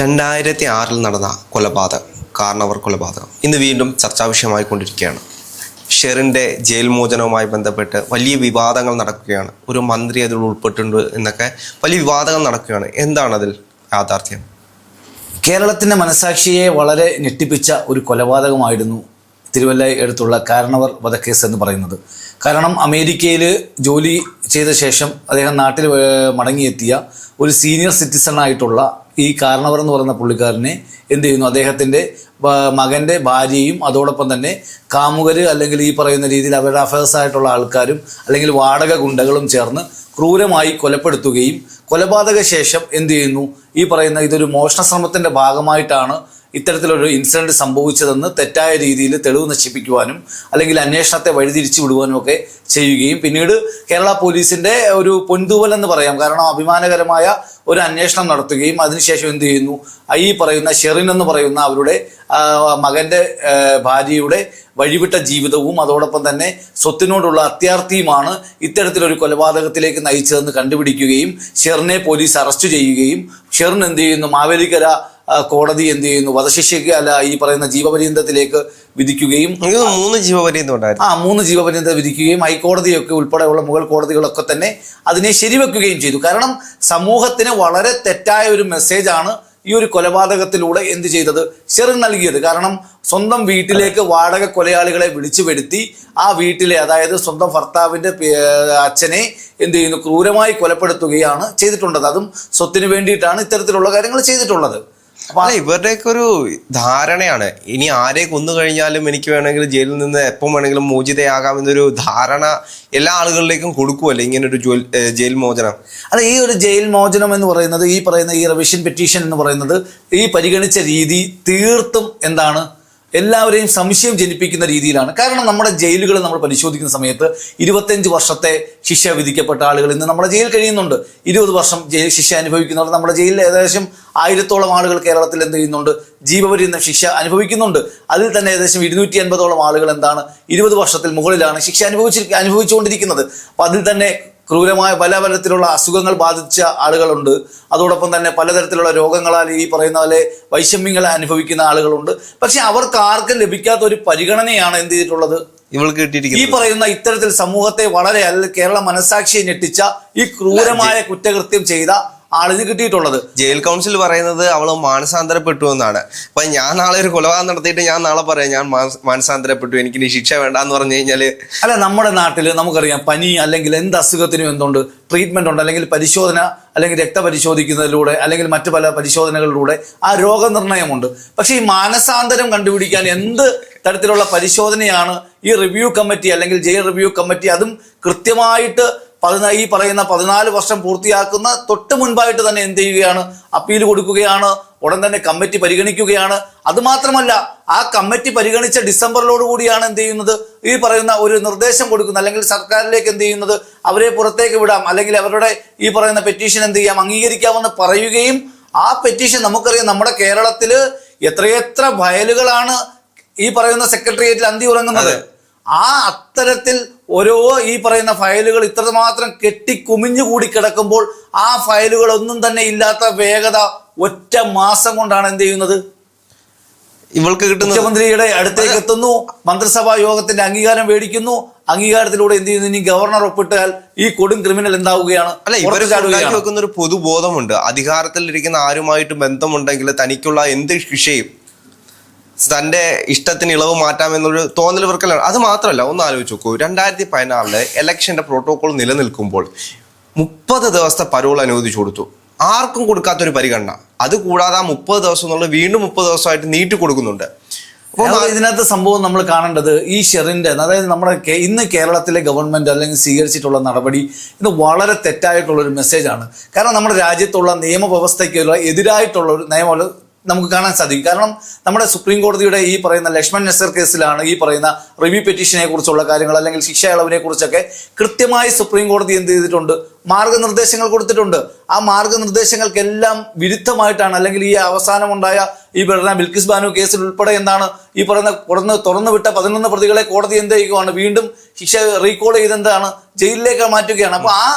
രണ്ടായിരത്തി ആറിൽ നടന്ന കൊലപാതകം കാരണവർ കൊലപാതകം ഇന്ന് വീണ്ടും ചർച്ചാ വിഷയമായിക്കൊണ്ടിരിക്കുകയാണ് ഷെറിന്റെ ജയിൽ മോചനവുമായി ബന്ധപ്പെട്ട് വലിയ വിവാദങ്ങൾ നടക്കുകയാണ്. ഒരു മന്ത്രി അതിൽ ഉൾപ്പെട്ടിട്ടുണ്ട് എന്നൊക്കെ വലിയ വിവാദങ്ങൾ നടക്കുകയാണ്. എന്താണ് അതിൽ യാഥാർത്ഥ്യം? കേരളത്തിന്റെ മനസാക്ഷിയെ വളരെ ഞെട്ടിപ്പിച്ച ഒരു കൊലപാതകമായിരുന്നു തിരുവല്ല അടുത്തുള്ള കാരണവർ വധക്കേസ് എന്ന് പറയുന്നത്. കാരണം അമേരിക്കയിൽ ജോലി ചെയ്ത ശേഷം അദ്ദേഹം നാട്ടിൽ മടങ്ങിയെത്തിയ ഒരു സീനിയർ സിറ്റിസൺ ആയിട്ടുള്ള ഈ കാരണവർ എന്ന് പറയുന്ന പുള്ളിക്കാരനെ എന്ത് ചെയ്യുന്നു? അദ്ദേഹത്തിന്റെ മകന്റെ ഭാര്യയും അതോടൊപ്പം തന്നെ കാമുകർ അല്ലെങ്കിൽ ഈ പറയുന്ന രീതിയിൽ അവരുടെ അഫേഴ്സ് ആയിട്ടുള്ള ആൾക്കാരും അല്ലെങ്കിൽ വാടക ഗുണ്ടകളും ചേർന്ന് ക്രൂരമായി കൊലപ്പെടുത്തുകയും കൊലപാതക ശേഷം എന്ത് ചെയ്യുന്നു? ഈ പറയുന്ന ഇതൊരു മോഷണ ശ്രമത്തിന്റെ ഭാഗമായിട്ടാണ് ഇത്തരത്തിലൊരു ഇൻസിഡന്റ് സംഭവിച്ചതെന്ന് തെറ്റായ രീതിയിൽ തെളിവ് നശിപ്പിക്കുവാനും അല്ലെങ്കിൽ അന്വേഷണത്തെ വഴിതിരിച്ചു വിടുവാനും ഒക്കെ ചെയ്യുകയും. പിന്നീട് കേരള പോലീസിന്റെ ഒരു പൊൻതൂവൽ എന്ന് പറയാം. കാരണം അഭിമാനകരമായ ഒരു അന്വേഷണം നടത്തുകയും അതിനുശേഷം എന്ത് ചെയ്യുന്നു? ഐ പറയുന്ന ഷെറിൻ എന്ന് പറയുന്ന അവരുടെ മകന്റെ ഭാര്യയുടെ വഴിവിട്ട ജീവിതവും അതോടൊപ്പം തന്നെ സ്വത്തിനോടുള്ള അത്യാർത്ഥിയുമാണ് ഇത്തരത്തിലൊരു കൊലപാതകത്തിലേക്ക് നയിച്ചതെന്ന് കണ്ടുപിടിക്കുകയും ഷെറിനെ പോലീസ് അറസ്റ്റ് ചെയ്യുകയും ഷെറിൻ എന്ത് ചെയ്യുന്നു? മാവേലിക്കര കോടതി എന്ത് ചെയ്യുന്നു? വധശിക്ഷയ്ക്ക് അല്ല ഈ പറയുന്ന ജീവപര്യന്തത്തിലേക്ക് വിധിക്കുകയും മൂന്ന് ജീവപര്യന്തം ഉണ്ടായിരുന്നു. ആ മൂന്ന് ജീവപര്യന്തം വിധിക്കുകയും ഹൈക്കോടതിയൊക്കെ ഉൾപ്പെടെയുള്ള മുകൾ കോടതികളൊക്കെ തന്നെ അതിനെ ശരിവെക്കുകയും ചെയ്തു. കാരണം സമൂഹത്തിന് വളരെ തെറ്റായ ഒരു മെസ്സേജാണ് ഈ ഒരു കൊലപാതകത്തിലൂടെ എന്ത് ചെയ്തത്? ഷെറിൻ നൽകിയത്. കാരണം സ്വന്തം വീട്ടിലേക്ക് വാടക കൊലയാളികളെ വിളിച്ചു വരുത്തി ആ വീട്ടിലെ അതായത് സ്വന്തം ഭർത്താവിന്റെ അച്ഛനെ എന്ത് ചെയ്യുന്നു? ക്രൂരമായി കൊലപ്പെടുത്തുകയാണ് ചെയ്തിട്ടുള്ളത്. അതും സ്വത്തിന് വേണ്ടിയിട്ടാണ് ഇത്തരത്തിലുള്ള കാര്യങ്ങൾ ചെയ്തിട്ടുള്ളത്. അല്ല ഇവരുടെയൊക്കെ ഒരു ധാരണയാണ്. ഇനി ആരെ കൊന്നു കഴിഞ്ഞാലും എനിക്ക് വേണമെങ്കിൽ ജയിലിൽ നിന്ന് എപ്പം വേണമെങ്കിലും മോചിതയാകാം എന്നൊരു ധാരണ എല്ലാ ആളുകളിലേക്കും കൊടുക്കുമല്ലേ ഇങ്ങനെ ഒരു ജയിൽ മോചനം? അല്ല ഈ ഒരു ജയിൽ മോചനം എന്ന് പറയുന്നത് ഈ പറയുന്ന ഈ റിവിഷൻ പെറ്റീഷൻ എന്ന് പറയുന്നത് ഈ പരിഗണിച്ച രീതി തീർത്തും എന്താണ് എല്ലാവരെയും സംശയം ജനിപ്പിക്കുന്ന രീതിയിലാണ്. കാരണം നമ്മുടെ ജയിലുകൾ നമ്മൾ പരിശോധിക്കുന്ന സമയത്ത് ഇരുപത്തഞ്ച് വർഷത്തെ ശിക്ഷ വിധിക്കപ്പെട്ട ആളുകൾ ഇന്ന് നമ്മുടെ ജയിൽ കഴിയുന്നുണ്ട്. ഇരുപത് വർഷം ജയിൽ ശിക്ഷ അനുഭവിക്കുന്നവർ നമ്മുടെ ജയിലിൽ ഏകദേശം ആയിരത്തോളം ആളുകൾ കേരളത്തിൽ എന്ത് ചെയ്യുന്നുണ്ട്? ജീവപര്യന്തം ശിക്ഷ അനുഭവിക്കുന്നുണ്ട്. അതിൽ തന്നെ ഏകദേശം ഇരുന്നൂറ്റി അൻപതോളം ആളുകൾ എന്താണ്? ഇരുപത് വർഷത്തിൽ മുകളിലാണ് ശിക്ഷ അനുഭവിച്ചിരിക്കുക അനുഭവിച്ചുകൊണ്ടിരിക്കുന്നത്. അപ്പം അതിൽ തന്നെ ക്രൂരമായ പല പലതരത്തിലുള്ള അസുഖങ്ങൾ ബാധിച്ച ആളുകളുണ്ട്. അതോടൊപ്പം തന്നെ പലതരത്തിലുള്ള രോഗങ്ങളാൽ ഈ പറയുന്ന പോലെ വൈഷമ്യങ്ങൾ അനുഭവിക്കുന്ന ആളുകളുണ്ട്. പക്ഷെ അവർക്ക് ആർക്കും ലഭിക്കാത്ത ഒരു പരിഗണനയാണ് എന്ത് ചെയ്തിട്ടുള്ളത്? ഇവൾക്ക് ഈ പറയുന്ന ഇത്തരത്തിൽ സമൂഹത്തെ വളരെ അല്ലെങ്കിൽ കേരള മനസാക്ഷിയെ ഞെട്ടിച്ച ഈ ക്രൂരമായ കുറ്റകൃത്യം ചെയ്ത ആളിന് കിട്ടിയിട്ടുള്ളത്. ജയിൽ കൗൺസിൽ പറയുന്നത് അവൾ മാനസാന്തരപ്പെട്ടു എന്നാണ്. അപ്പൊ ഞാൻ നാളെ ഒരു കൊലപാതകം നടത്തിയിട്ട് ഞാൻ നാളെ പറയാം ഞാൻ മാനസാന്തരപ്പെട്ടു എനിക്ക് ഇനി ശിക്ഷ വേണ്ടാന്ന് പറഞ്ഞു കഴിഞ്ഞാൽ അല്ല നമ്മുടെ നാട്ടിൽ നമുക്കറിയാം പനി അല്ലെങ്കിൽ എന്ത് അസുഖത്തിനും എന്തുണ്ട് ട്രീറ്റ്മെന്റ് ഉണ്ട് അല്ലെങ്കിൽ പരിശോധന അല്ലെങ്കിൽ രക്തപരിശോധിക്കുന്നതിലൂടെ അല്ലെങ്കിൽ മറ്റു പല പരിശോധനകളിലൂടെ ആ രോഗനിർണയമുണ്ട്. പക്ഷേ ഈ മാനസാന്തരം കണ്ടുപിടിക്കാൻ എന്ത് തരത്തിലുള്ള പരിശോധനയാണ് ഈ റിവ്യൂ കമ്മിറ്റി അല്ലെങ്കിൽ ജയിൽ റിവ്യൂ കമ്മിറ്റി അതും കൃത്യമായിട്ട് പതിനാ ഈ പറയുന്ന പതിനാല് വർഷം പൂർത്തിയാക്കുന്ന തൊട്ട് മുൻപായിട്ട് തന്നെ എന്ത് ചെയ്യുകയാണ്? അപ്പീൽ കൊടുക്കുകയാണ് ഉടൻ തന്നെ കമ്മിറ്റി പരിഗണിക്കുകയാണ്. അതുമാത്രമല്ല ആ കമ്മിറ്റി പരിഗണിച്ച ഡിസംബറിലോടുകൂടിയാണ് എന്ത് ചെയ്യുന്നത്? ഈ പറയുന്ന ഒരു നിർദ്ദേശം കൊടുക്കുന്നത്. അല്ലെങ്കിൽ സർക്കാരിലേക്ക് എന്ത് ചെയ്യുന്നത്? അവരെ പുറത്തേക്ക് വിടാം. അല്ലെങ്കിൽ അവരുടെ ഈ പറയുന്ന പെറ്റീഷൻ എന്ത് ചെയ്യാം? അംഗീകരിക്കാമെന്ന് പറയുകയും ആ പെറ്റീഷൻ നമുക്കറിയാം നമ്മുടെ കേരളത്തിൽ എത്രയെത്ര ഫയലുകളാണ് ഈ പറയുന്ന സെക്രട്ടേറിയറ്റിൽ അന്തി ഉറങ്ങുന്നത്. ആ അത്തരത്തിൽ ഓരോ ഈ പറയുന്ന ഫയലുകൾ ഇത്രമാത്രം കെട്ടി കുമിഞ്ഞു കൂടി കിടക്കുമ്പോൾ ആ ഫയലുകൾ ഒന്നും തന്നെ ഇല്ലാത്ത വേഗത ഒറ്റ മാസം കൊണ്ടാണ് എന്ത് ചെയ്യുന്നത്? ഇവൾക്ക് കിട്ടുന്ന മുഖ്യമന്ത്രിയുടെ അടുത്തേക്ക് എത്തുന്നു മന്ത്രിസഭാ യോഗത്തിന്റെ അംഗീകാരം മേടിക്കുന്നു അംഗീകാരത്തിലൂടെ എന്ത് ചെയ്യുന്നു? ഇനി ഗവർണർ ഒപ്പിട്ടാൽ ഈ കൊടും ക്രിമിനൽ എന്താവുകയാണ്? അല്ല ഇവർക്ക് വെക്കുന്ന ഒരു പൊതുബോധമുണ്ട്. അധികാരത്തിലിരിക്കുന്ന ആരുമായിട്ട് ബന്ധമുണ്ടെങ്കിൽ തനിക്കുള്ള എന്ത് ശിക്ഷയും തന്റെ ഇഷ്ടത്തിന് ഇളവ് മാറ്റാമെന്നൊരു തോന്നൽ ഇവർക്കെല്ലാം അത് മാത്രമല്ല ഒന്ന് ആലോചിച്ച് നോക്കൂ. രണ്ടായിരത്തി പതിനാറിൽ ഇലക്ഷന്റെ പ്രോട്ടോകോൾ നിലനിൽക്കുമ്പോൾ മുപ്പത് ദിവസത്തെ പരോൾ അനുവദിച്ചു കൊടുത്തു. ആർക്കും കൊടുക്കാത്തൊരു പരിഗണന. അത് കൂടാതെ ആ മുപ്പത് ദിവസം എന്നുള്ളത് വീണ്ടും മുപ്പത് ദിവസമായിട്ട് നീട്ടി കൊടുക്കുന്നുണ്ട്. അപ്പോൾ ഇതിനകത്ത് സംഭവം നമ്മൾ കാണേണ്ടത് ഈ ഷെറിന്റെ അതായത് നമ്മുടെ ഇന്ന് കേരളത്തിലെ ഗവൺമെന്റ് അല്ലെങ്കിൽ സ്വീകരിച്ചിട്ടുള്ള നടപടി ഇത് വളരെ തെറ്റായിട്ടുള്ളൊരു മെസ്സേജാണ് കാരണം നമ്മുടെ രാജ്യത്തുള്ള നിയമവ്യവസ്ഥയ്ക്കുള്ള എതിരായിട്ടുള്ള ഒരു നിയമം നമുക്ക് കാണാൻ സാധിക്കും. കാരണം നമ്മുടെ സുപ്രീം കോടതിയുടെ ഈ പറയുന്ന ലക്ഷ്മൺ നസർ കേസിലാണ് ഈ പറയുന്ന റിവ്യൂ പെറ്റീഷനെ കുറിച്ചുള്ള കാര്യങ്ങൾ അല്ലെങ്കിൽ ശിക്ഷ ഇളവിനെ കുറിച്ചൊക്കെ കൃത്യമായി സുപ്രീം കോടതി എന്ത് ചെയ്തിട്ടുണ്ട്? മാർഗനിർദ്ദേശങ്ങൾ കൊടുത്തിട്ടുണ്ട്. ആ മാർഗനിർദ്ദേശങ്ങൾക്കെല്ലാം വിരുദ്ധമായിട്ടാണ് അല്ലെങ്കിൽ ഈ അവസാനമുണ്ടായ ഈ പറയുന്ന ബിൽക്കിസ് ബാനു കേസിൽ ഉൾപ്പെടെ എന്താണ് ഈ പറയുന്ന തുറന്ന് തുറന്നു വിട്ട പതിനൊന്ന് പ്രതികളെ കോടതി എന്ത് ചെയ്യുകയാണ്? വീണ്ടും ശിക്ഷ റീകോൾ ചെയ്തെന്താണ് ജയിലിലേക്ക് മാറ്റുകയാണ്. അപ്പൊ ആ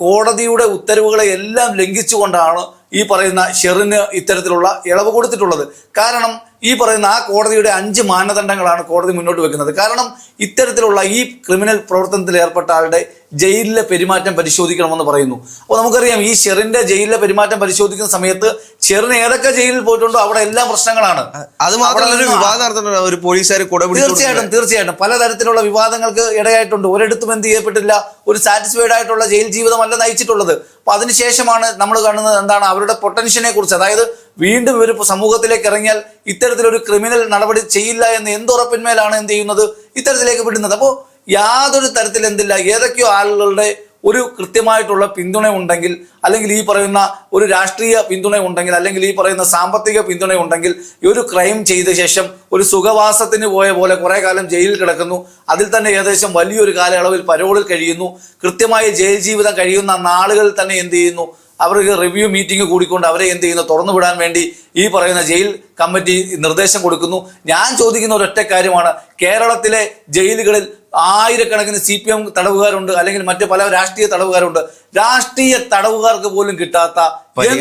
കോടതിയുടെ ഉത്തരവുകളെ എല്ലാം ലംഘിച്ചുകൊണ്ടാണ് ഈ പറയുന്ന ഷെറിന് ഇത്തരത്തിലുള്ള ഇളവ് കൊടുത്തിട്ടുള്ളത്. കാരണം ഈ പറയുന്ന ആ കോടതിയുടെ അഞ്ച് മാനദണ്ഡങ്ങളാണ് കോടതി മുന്നോട്ട് വെക്കുന്നത്. കാരണം ഇത്തരത്തിലുള്ള ഈ ക്രിമിനൽ പ്രവർത്തനത്തിൽ ഏർപ്പെട്ട ആളുടെ ജയിലിലെ പെരുമാറ്റം പരിശോധിക്കണമെന്ന് പറയുന്നു. അപ്പോൾ നമുക്കറിയാം ഈ ഷെറിന്റെ ജയിലിലെ പെരുമാറ്റം പരിശോധിക്കുന്ന സമയത്ത് ഷെറിന് ഏതൊക്കെ ജയിലിൽ പോയിട്ടുണ്ടോ? അവിടെ എല്ലാം പ്രശ്നങ്ങളാണ്. അത് മാത്രമല്ല ഒരു അവിടെ നിന്ന് വിവാദം നടത്തുന്നുണ്ട് ഒരു പോലീസുകാർ കുട പിടിച്ചു തീർച്ചയായിട്ടും തീർച്ചയായിട്ടും. പലതരത്തിലുള്ള വിവാദങ്ങൾക്ക് ഇടയായിട്ടുണ്ട്. ഒരിടത്തും എന്ത് ചെയ്യപ്പെട്ടില്ല. ഒരു സാറ്റിസ്ഫൈഡ് ആയിട്ടുള്ള ജയിൽ ജീവിതമല്ല നയിച്ചിട്ടുള്ളത്. അപ്പൊ അതിനുശേഷമാണ് നമ്മൾ കാണുന്നത് എന്താണ് അവരുടെ പൊട്ടൻഷ്യനെ കുറിച്ച്. അതായത് വീണ്ടും ഇവർ സമൂഹത്തിലേക്ക് ഇറങ്ങിയാൽ ഇത്തരത്തിലൊരു ക്രിമിനൽ നടപടി ചെയ്യില്ല എന്ന് എന്തുറപ്പിന്മേലാണ് എന്ത് ചെയ്യുന്നത്? ഇത്തരത്തിലേക്ക് വിടുന്നത്. അപ്പോൾ യാതൊരു തരത്തിൽ എന്തില്ല. ഏതൊക്കെയോ ആളുകളുടെ ഒരു കൃത്യമായിട്ടുള്ള പിന്തുണ ഉണ്ടെങ്കിൽ അല്ലെങ്കിൽ ഈ പറയുന്ന ഒരു രാഷ്ട്രീയ പിന്തുണ ഉണ്ടെങ്കിൽ അല്ലെങ്കിൽ ഈ പറയുന്ന സാമ്പത്തിക പിന്തുണ ഉണ്ടെങ്കിൽ ഒരു ക്രൈം ചെയ്ത ശേഷം ഒരു സുഖവാസത്തിന് പോയ പോലെ കുറെ കാലം ജയിലിൽ കിടക്കുന്നു. അതിൽ തന്നെ ഏകദേശം വലിയൊരു കാലയളവിൽ പരോളിൽ കഴിയുന്നു. കൃത്യമായ ജയിൽ ജീവിതം കഴിയുന്ന നാളുകളിൽ തന്നെ എന്ത് ചെയ്യുന്നു? അവർക്ക് റിവ്യൂ മീറ്റിംഗ് കൂടിക്കൊണ്ട് അവരെ എന്ത് ചെയ്യുന്നു? തുറന്നു വിടാൻ വേണ്ടി ഈ പറയുന്ന ജയിൽ കമ്മിറ്റി നിർദ്ദേശം കൊടുക്കുന്നു. ഞാൻ ചോദിക്കുന്ന ഒരൊറ്റ കാര്യമാണ്. കേരളത്തിലെ ജയിലുകളിൽ ആയിരക്കണക്കിന് സി പി എം തടവുകാരുണ്ട് അല്ലെങ്കിൽ മറ്റ് പല രാഷ്ട്രീയ തടവുകാരുണ്ട്. രാഷ്ട്രീയ തടവുകാർക്ക് പോലും കിട്ടാത്ത.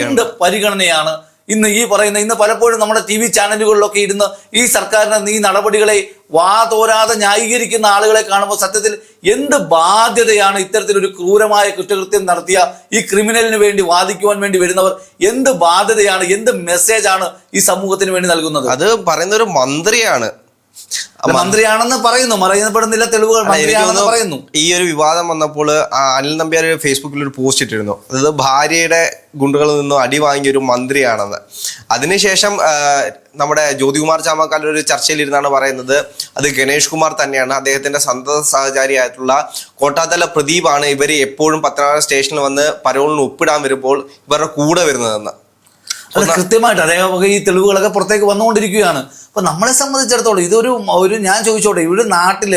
എന്ത് പരിഗണനയാണ്? ഇന്ന് ഈ പറയുന്ന ഇന്ന് പലപ്പോഴും നമ്മുടെ ടി വി ചാനലുകളിലൊക്കെ ഇരുന്ന് ഈ സർക്കാരിന് ഈ നടപടികളെ വാതോരാതെ ന്യായീകരിക്കുന്ന ആളുകളെ കാണുമ്പോൾ സത്യത്തിൽ എന്ത് ബാധ്യതയാണ് ഇത്തരത്തിലൊരു ക്രൂരമായ കുറ്റകൃത്യം നടത്തിയ ഈ ക്രിമിനലിന് വേണ്ടി വാദിക്കുവാൻ വേണ്ടി വരുന്നവർ? എന്ത് ബാധ്യതയാണ് എന്ത് മെസ്സേജാണ് ഈ സമൂഹത്തിന് വേണ്ടി നൽകുന്നത്? അത് പറയുന്ന ഒരു മന്ത്രിയാണ് മന്ത്രിയാണെന്ന് പറയുന്നു. മറയപ്പെടുന്നില്ല തെളിവുകൾ. മന്ത്രിയാണെന്ന് പറയുന്നു. ഈ ഒരു വിവാദം വന്നപ്പോൾ അനിൽ നമ്പ്യാർ ഫേസ്ബുക്കിൽ ഒരു പോസ്റ്റ് ഇട്ടിരുന്നു. അതായത് ഭാര്യയുടെ ഗുണ്ടുകളിൽ നിന്നും അടി വാങ്ങിയ ഒരു മന്ത്രിയാണെന്ന്. അതിനുശേഷം നമ്മുടെ ജ്യോതികുമാർ ചാമക്കാല ഒരു ചർച്ചയിലിരുന്നാണ് പറയുന്നത്. അത് ഗണേഷ് കുമാർ തന്നെയാണ്. അദ്ദേഹത്തിന്റെ സന്തത സഹചാരിയായിട്ടുള്ള കോട്ടാത്തല പ്രദീപാണ് ഇവർ എപ്പോഴും പത്തനാപുരം സ്റ്റേഷനിൽ വന്ന് പരോളിന് ഒപ്പിടാൻ വരുമ്പോൾ ഇവരുടെ കൂടെ വരുന്നതെന്ന്. അത് കൃത്യമായിട്ട് അദ്ദേഹം ഈ തെളിവുകളൊക്കെ പുറത്തേക്ക് വന്നുകൊണ്ടിരിക്കുകയാണ്. അപ്പൊ നമ്മളെ സംബന്ധിച്ചിടത്തോളം ഇതൊരു ഒരു ഞാൻ ചോദിച്ചോട്ടെ ഇവിടെ നാട്ടിൽ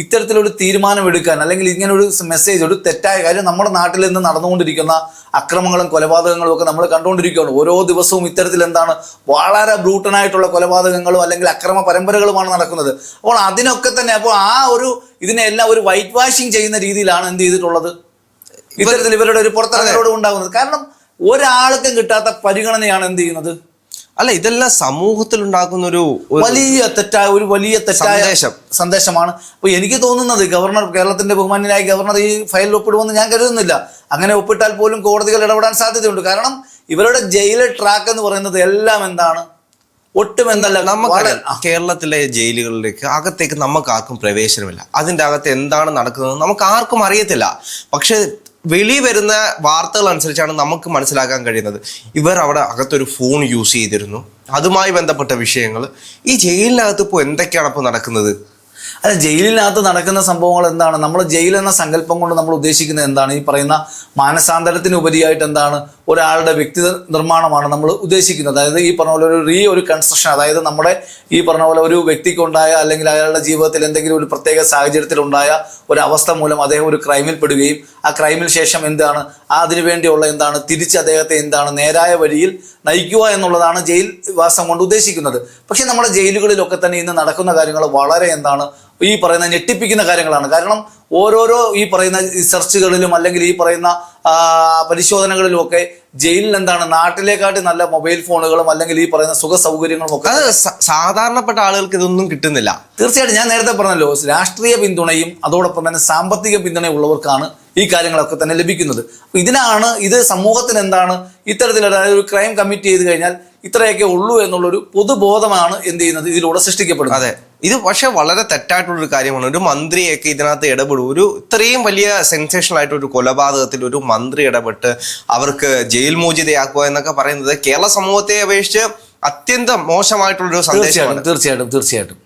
ഇത്തരത്തിലൊരു തീരുമാനം എടുക്കാൻ അല്ലെങ്കിൽ ഇങ്ങനെ ഒരു മെസ്സേജ് ഒരു തെറ്റായ കാര്യം നമ്മുടെ നാട്ടിൽ നിന്ന് നടന്നുകൊണ്ടിരിക്കുന്ന അക്രമങ്ങളും കൊലപാതകങ്ങളും ഒക്കെ നമ്മൾ കണ്ടുകൊണ്ടിരിക്കുകയാണ്. ഓരോ ദിവസവും ഇത്തരത്തിൽ എന്താണ് വളരെ ബ്രൂട്ടനായിട്ടുള്ള കൊലപാതകങ്ങളും അല്ലെങ്കിൽ അക്രമ പരമ്പരകളുമാണ് നടക്കുന്നത്. അപ്പോൾ അതിനൊക്കെ തന്നെ അപ്പോൾ ആ ഒരു ഇതിനെല്ലാം ഒരു വൈറ്റ് വാഷിംഗ് ചെയ്യുന്ന രീതിയിലാണ് എന്ത് ചെയ്തിട്ടുള്ളത്? ഇത്തരത്തിൽ ഇവരുടെ ഒരു പുറത്തിറങ്ങലോട് ഉണ്ടാകുന്നത്. കാരണം ഒരാൾക്കും കിട്ടാത്ത പരിഗണനയാണ് എന്ത് ചെയ്യുന്നത്? അല്ല ഇതെല്ലാം സമൂഹത്തിൽ ഉണ്ടാക്കുന്ന ഒരു വലിയ തെറ്റായ ഒരു വലിയ തെറ്റായ സന്ദേശം. സന്ദേശമാണ്. അപ്പൊ എനിക്ക് തോന്നുന്നത് ഗവർണർ കേരളത്തിന്റെ ബഹുമാന്യനായ ഗവർണർ ഈ ഫയൽ ഒപ്പിടുമെന്ന് ഞാൻ കരുതുന്നില്ല. അങ്ങനെ ഒപ്പിട്ടാൽ പോലും കോടതികൾ ഇടപെടാൻ സാധ്യതയുണ്ട്. കാരണം ഇവരുടെ ജയിലെ ട്രാക്ക് എന്ന് പറയുന്നത് എല്ലാം എന്താണ്? ഒട്ടും എന്തല്ല നമുക്ക് കേരളത്തിലെ ജയിലുകളിലേക്ക് അകത്തേക്ക് നമുക്ക് ആർക്കും പ്രവേശനമില്ല. അതിന്റെ അകത്ത് എന്താണ് നടക്കുന്നത് നമുക്ക് ആർക്കും അറിയത്തില്ല. പക്ഷെ വെളി വരുന്ന വാർത്തകൾ അനുസരിച്ചാണ് നമുക്ക് മനസ്സിലാക്കാൻ കഴിയുന്നത്. ഇവർ അവിടെ അകത്തൊരു ഫോൺ യൂസ് ചെയ്തിരുന്നു. അതുമായി ബന്ധപ്പെട്ട വിഷയങ്ങൾ. ഈ ജയിലിനകത്ത് ഇപ്പോൾ എന്തൊക്കെയാണ് ഇപ്പോൾ നടക്കുന്നത്? അല്ല ജയിലിനകത്ത് നടക്കുന്ന സംഭവങ്ങൾ എന്താണ്? നമ്മൾ ജയിൽ എന്ന സങ്കല്പം കൊണ്ട് നമ്മൾ ഉദ്ദേശിക്കുന്നത് എന്താണ്? ഈ പറയുന്ന മാനസാന്തരത്തിന് ഉപരിയായിട്ട് എന്താണ്? ഒരാളുടെ വ്യക്തി നിർമ്മാണമാണ് നമ്മൾ ഉദ്ദേശിക്കുന്നത്. അതായത് ഈ പറഞ്ഞ പോലെ ഒരു റീ ഒരു കൺസ്ട്രക്ഷൻ അതായത് നമ്മുടെ ഈ പറഞ്ഞ പോലെ ഒരു വ്യക്തിക്കുണ്ടായ അല്ലെങ്കിൽ അയാളുടെ ജീവിതത്തിൽ എന്തെങ്കിലും ഒരു പ്രത്യേക സാഹചര്യത്തിലുണ്ടായ ഒരു അവസ്ഥ മൂലം അദ്ദേഹം ഒരു ക്രൈമിൽ പെടുകയും ആ ക്രൈമിന് ശേഷം എന്താണ്? ആ അതിനു വേണ്ടിയുള്ള എന്താണ്? തിരിച്ച് അദ്ദേഹത്തെ എന്താണ്? നേരായ വഴിയിൽ നയിക്കുക എന്നുള്ളതാണ് ജയിൽ വാസം കൊണ്ട് ഉദ്ദേശിക്കുന്നത്. പക്ഷേ നമ്മുടെ ജയിലുകളിലൊക്കെ തന്നെ ഇന്ന് നടക്കുന്ന കാര്യങ്ങൾ വളരെ എന്താണ്? ഈ പറയുന്ന ഞെട്ടിപ്പിക്കുന്ന കാര്യങ്ങളാണ്. കാരണം ഓരോരോ ഈ പറയുന്ന സെർച്ചുകളിലും അല്ലെങ്കിൽ ഈ പറയുന്ന പരിശോധനകളിലും ഒക്കെ ജയിലിൽ എന്താണ് നാട്ടിലേക്കാട്ടി നല്ല മൊബൈൽ ഫോണുകളും അല്ലെങ്കിൽ ഈ പറയുന്ന സുഖ സൗകര്യങ്ങളും ഒക്കെ അത് സാധാരണപ്പെട്ട ആളുകൾക്ക് ഇതൊന്നും കിട്ടുന്നില്ല. തീർച്ചയായിട്ടും ഞാൻ നേരത്തെ പറഞ്ഞല്ലോ രാഷ്ട്രീയ പിന്തുണയും അതോടൊപ്പം തന്നെ സാമ്പത്തിക പിന്തുണയുള്ളവർക്കാണ് ഈ കാര്യങ്ങളൊക്കെ തന്നെ ലഭിക്കുന്നത്. അപ്പൊ ഇതിനാണ് ഇത് സമൂഹത്തിന് എന്താണ് ഇത്തരത്തിലുള്ള ഒരു ക്രൈം കമ്മിറ്റ് ചെയ്ത് കഴിഞ്ഞാൽ ഇത്രയൊക്കെ ഉള്ളൂ എന്നുള്ളൊരു പൊതുബോധമാണ് എന്ത് ചെയ്യുന്നത്? ഇതിലൂടെ സൃഷ്ടിക്കപ്പെടുന്നത്. അതെ. ഇത് പക്ഷെ വളരെ തെറ്റായിട്ടുള്ളൊരു കാര്യമാണ്. ഒരു മന്ത്രിയൊക്കെ ഇതിനകത്ത് ഇടപെടും. ഒരു ഇത്രയും വലിയ സെൻസേഷണൽ ആയിട്ട് ഒരു കൊലപാതകത്തിൽ ഒരു മന്ത്രി ഇടപെട്ട് അവർക്ക് ജയിൽ മോചിതയാക്കുക എന്നൊക്കെ പറയുന്നത് കേരള സമൂഹത്തെ അപേക്ഷിച്ച് അത്യന്തം മോശമായിട്ടുള്ളൊരു സന്ദേശമാണ്. തീർച്ചയായിട്ടും തീർച്ചയായിട്ടും.